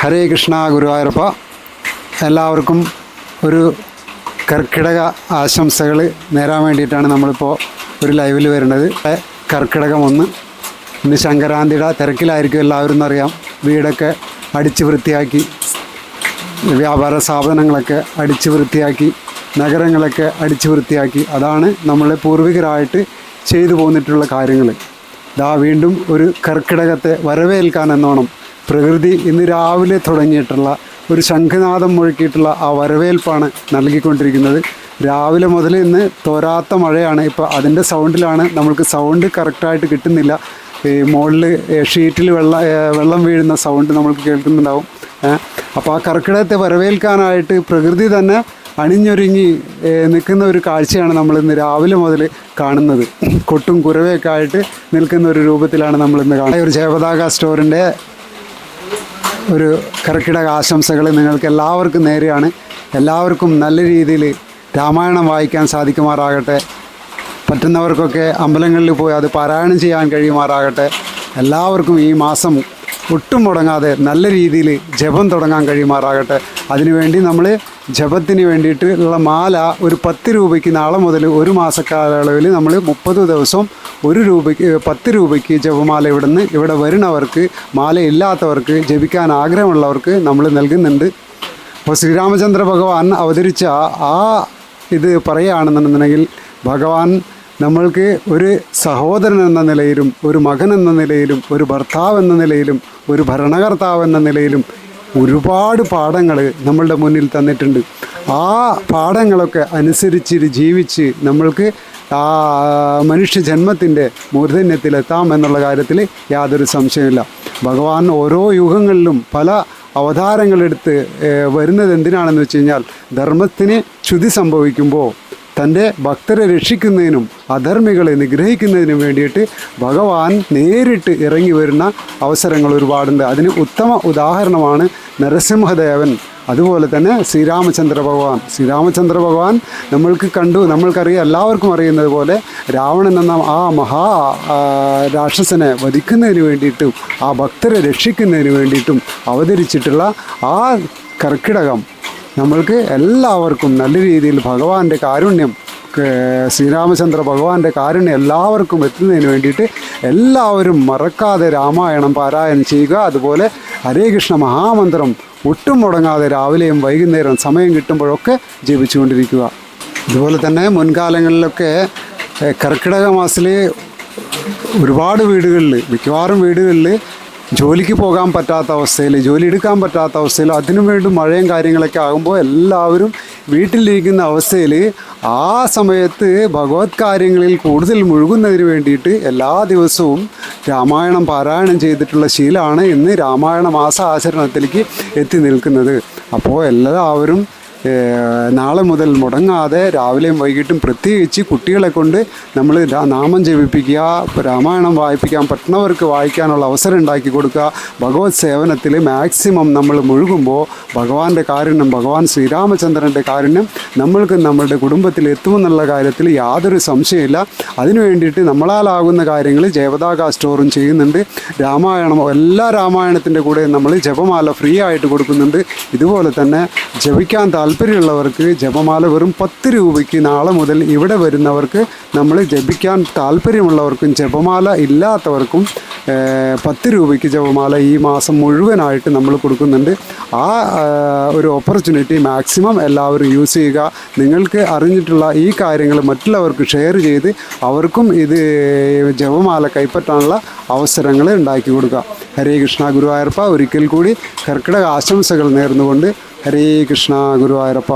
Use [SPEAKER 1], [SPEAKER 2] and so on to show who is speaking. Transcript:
[SPEAKER 1] ഹരേ കൃഷ്ണ ഗുരുവായൂരപ്പ. എല്ലാവർക്കും ഒരു കർക്കിടക ആശംസകൾ നേരാൻ വേണ്ടിയിട്ടാണ് നമ്മളിപ്പോൾ ഒരു ലൈവിൽ വരുന്നത്. കർക്കിടകം ഒന്ന് ഇന്ന് ശങ്കരാന്തിയുടെ തിരക്കിലായിരിക്കും എല്ലാവരും എന്നറിയാം. വീടൊക്കെ അടിച്ച് വൃത്തിയാക്കി വ്യാപാര സ്ഥാപനങ്ങളൊക്കെ അടിച്ച് വൃത്തിയാക്കി നഗരങ്ങളൊക്കെ അടിച്ച് വൃത്തിയാക്കി. അതാണ് നമ്മളെ പൂർവികരായിട്ട് ചെയ്തു പോന്നിട്ടുള്ള കാര്യങ്ങൾ. ഇതാ വീണ്ടും ഒരു കർക്കിടകത്തെ വരവേൽക്കാൻ എന്നോണം പ്രകൃതി ഇന്ന് രാവിലെ തുടങ്ങിയിട്ടുള്ള ഒരു ശംഖനാഥം മുഴക്കിയിട്ടുള്ള ആ വരവേൽപ്പാണ് നൽകിക്കൊണ്ടിരിക്കുന്നത്. രാവിലെ മുതൽ ഇന്ന് തോരാത്ത മഴയാണ്. ഇപ്പോൾ അതിന്റെ സൗണ്ടിലാണ് നമ്മൾക്ക് സൗണ്ട് കറക്റ്റായിട്ട് കിട്ടുന്നില്ല. ഈ മുകളിൽ ഷീറ്റിൽ വെള്ളം വെള്ളം വീഴുന്ന സൗണ്ട് നമ്മൾക്ക് കേൾക്കുന്നുണ്ടാവും. അപ്പോൾ ആ കർക്കിടകത്തെ വരവേൽക്കാനായിട്ട് പ്രകൃതി തന്നെ അണിഞ്ഞൊരുങ്ങി നിൽക്കുന്ന ഒരു കാഴ്ചയാണ് നമ്മൾ ഇന്ന് രാവിലെ മുതൽ കാണുന്നത്. കൊട്ടും കുരവയൊക്കെ ആയിട്ട് നിൽക്കുന്ന ഒരു രൂപത്തിലാണ് നമ്മൾ ഇന്ന് കാണുന്നത്. ഒരു ജയപതാക സ്റ്റോറിന്റെ ഒരു കർക്കിടക ആശംസകൾ നിങ്ങൾക്ക് എല്ലാവർക്കും നേരെയാണ്. എല്ലാവർക്കും നല്ല രീതിയിൽ രാമായണം വായിക്കാൻ സാധിക്കുമാറാകട്ടെ. പറ്റുന്നവർക്കൊക്കെ അമ്പലങ്ങളിൽ പോയി അത് പാരായണം ചെയ്യാൻ കഴിയുമാറാകട്ടെ. എല്ലാവർക്കും ഈ മാസം ഒട്ടും മുടങ്ങാതെ നല്ല രീതിയിൽ ജപം തുടങ്ങാൻ കഴിയുമാറാകട്ടെ. അതിനുവേണ്ടി നമ്മൾ ജപത്തിന് വേണ്ടിയിട്ട് ഉള്ള മാല ഒരു പത്ത് രൂപയ്ക്ക് നാളെ മുതൽ ഒരു മാസക്കാലയളവിൽ നമ്മൾ മുപ്പത് ദിവസം ഒരു രൂപയ്ക്ക് പത്ത് രൂപയ്ക്ക് ജപമാല ഇവിടുന്ന് ഇവിടെ വരുന്നവർക്ക് മാല ഇല്ലാത്തവർക്ക് ജപിക്കാൻ ആഗ്രഹമുള്ളവർക്ക് നമ്മൾ നൽകുന്നുണ്ട്. അപ്പോൾ ശ്രീരാമചന്ദ്ര ഭഗവാൻ അവതരിച്ച ആ ഇത് പറയുകയാണെന്നുണ്ടെങ്കിൽ ഭഗവാൻ നമ്മൾക്ക് ഒരു സഹോദരൻ എന്ന നിലയിലും ഒരു മകൻ എന്ന നിലയിലും ഒരു ഭർത്താവ് എന്ന നിലയിലും ഒരു ഭരണകർത്താവ് എന്ന നിലയിലും ഒരുപാട് പാഠങ്ങൾ നമ്മളുടെ മുന്നിൽ തന്നിട്ടുണ്ട്. ആ പാഠങ്ങളൊക്കെ അനുസരിച്ച് ജീവിച്ച് നമ്മൾക്ക് ആ മനുഷ്യ ജന്മത്തിന്റെ മൂർധന്യത്തിലെത്താം എന്നുള്ള കാര്യത്തിൽ യാതൊരു സംശയമില്ല ഭഗവാൻ ഓരോ യുഗങ്ങളിലും പല അവതാരങ്ങളെടുത്ത് വരുന്നത് എന്തിനാണെന്ന് വെച്ച് കഴിഞ്ഞാൽ ധർമ്മത്തിന് ച്യുതി സംഭവിക്കുമ്പോൾ തന്റെ ഭക്തരെ രക്ഷിക്കുന്നതിനും അധർമ്മികളെ നിഗ്രഹിക്കുന്നതിനും വേണ്ടിയിട്ട് ഭഗവാൻ നേരിട്ട് ഇറങ്ങി വരുന്ന അവസരങ്ങൾ ഒരുപാടുണ്ട്. അതിന് ഉത്തമ ഉദാഹരണമാണ് നരസിംഹദേവൻ. അതുപോലെ തന്നെ ശ്രീരാമചന്ദ്ര ഭഗവാൻ. ശ്രീരാമചന്ദ്ര ഭഗവാൻ നമ്മൾക്ക് കണ്ടു നമ്മൾക്കറിയാം എല്ലാവർക്കും അറിയുന്നത് പോലെ രാവണൻ എന്ന ആ മഹാ രാക്ഷസനെ വധിക്കുന്നതിന് വേണ്ടിയിട്ടും ആ ഭക്തരെ രക്ഷിക്കുന്നതിന് വേണ്ടിയിട്ടും അവതരിച്ചിട്ടുള്ള ആ കർക്കിടകം നമ്മൾക്ക് എല്ലാവർക്കും നല്ല രീതിയിൽ ഭഗവാന്റെ കാരുണ്യം ശ്രീരാമചന്ദ്ര ഭഗവാന്റെ കാരുണ്യം എല്ലാവർക്കും എത്തുന്നതിന് വേണ്ടിയിട്ട് എല്ലാവരും മറക്കാതെ രാമായണം പാരായണം ചെയ്യുക. അതുപോലെ ഹരേ കൃഷ്ണ മഹാമന്ത്രം ഒട്ടും മുടങ്ങാതെ രാവിലെയും വൈകുന്നേരം സമയം കിട്ടുമ്പോഴൊക്കെ ജപിച്ചുകൊണ്ടിരിക്കുക. അതുപോലെ തന്നെ മുൻകാലങ്ങളിലൊക്കെ കർക്കിടക മാസത്തിൽ ഒരുപാട് വീടുകളിൽ മിക്കവാറും വീടുകളിൽ ജോലിക്ക് പോകാൻ പറ്റാത്ത അവസ്ഥയിൽ ജോലി എടുക്കാൻ പറ്റാത്ത അവസ്ഥയിൽ അതിനു വേണ്ടി മഴയും കാര്യങ്ങളൊക്കെ ആകുമ്പോൾ എല്ലാവരും വീട്ടിലിരിക്കുന്ന അവസ്ഥയിൽ ആ സമയത്ത് ഭഗവത് കാര്യങ്ങളിൽ കൂടുതൽ മുഴുകുന്നതിന് വേണ്ടിയിട്ട് എല്ലാ ദിവസവും രാമായണം പാരായണം ചെയ്തിട്ടുള്ള ശീലമാണ് ഇന്ന് രാമായണ മാസ ആചരണത്തിലേക്ക് എത്തി നിൽക്കുന്നത്. അപ്പോൾ എല്ലാവരും നാളെ മുതൽ മുടങ്ങാതെ രാവിലെയും വൈകിട്ടും പ്രത്യേകിച്ച് കുട്ടികളെ കൊണ്ട് നമ്മൾ നാമം ജപിപ്പിക്കുക രാമായണം വായിപ്പിക്കാൻ പറ്റുന്നവർക്ക് വായിക്കാനുള്ള അവസരം ഉണ്ടാക്കി കൊടുക്കുക. ഭഗവത് സേവനത്തിൽ മാക്സിമം നമ്മൾ മുഴുകുമ്പോൾ ഭഗവാന്റെ കാരുണ്യം ഭഗവാൻ ശ്രീരാമചന്ദ്രന്റെ കാരുണ്യം നമ്മൾക്ക് നമ്മളുടെ കുടുംബത്തിൽ എത്തുമെന്നുള്ള കാര്യത്തിൽ യാതൊരു സംശയമില്ല അതിനു വേണ്ടിയിട്ട് നമ്മളാലാകുന്ന കാര്യങ്ങൾ ജയപതാക സ്റ്റോറും ചെയ്യുന്നുണ്ട്. രാമായണം എല്ലാ രാമായണത്തിന്റെ കൂടെ നമ്മൾ ജപമാല ഫ്രീ ആയിട്ട് കൊടുക്കുന്നുണ്ട്. ഇതുപോലെ തന്നെ ജപിക്കാൻ താല്പര്യമുള്ളവർക്ക് ജപമാല വെറും പത്ത് രൂപയ്ക്ക് നാളെ മുതൽ ഇവിടെ വരുന്നവർക്ക് നമ്മൾ ജപിക്കാൻ താല്പര്യമുള്ളവർക്കും ജപമാല ഇല്ലാത്തവർക്കും പത്ത് രൂപയ്ക്ക് ജപമാല ഈ മാസം മുഴുവനായിട്ട് നമ്മൾ കൊടുക്കുന്നുണ്ട്. ആ ഒരു ഓപ്പർച്യൂണിറ്റി മാക്സിമം എല്ലാവരും യൂസ് ചെയ്യുക. നിങ്ങൾക്ക് അറിഞ്ഞിട്ടുള്ള ഈ കാര്യങ്ങൾ മറ്റുള്ളവർക്ക് ഷെയർ ചെയ്ത് അവർക്കും ഇത് ജപമാല കൈപ്പറ്റാനുള്ള അവസരങ്ങൾ ഉണ്ടാക്കി കൊടുക്കുക. ഹരേ കൃഷ്ണ ഗുരുവായൂർപ്പ ഒരിക്കൽ കൂടി കർക്കിടക ആശംസകൾ നേർന്നുകൊണ്ട് ഹരേ കൃഷ്ണ ഗുരുവായൂരപ്പ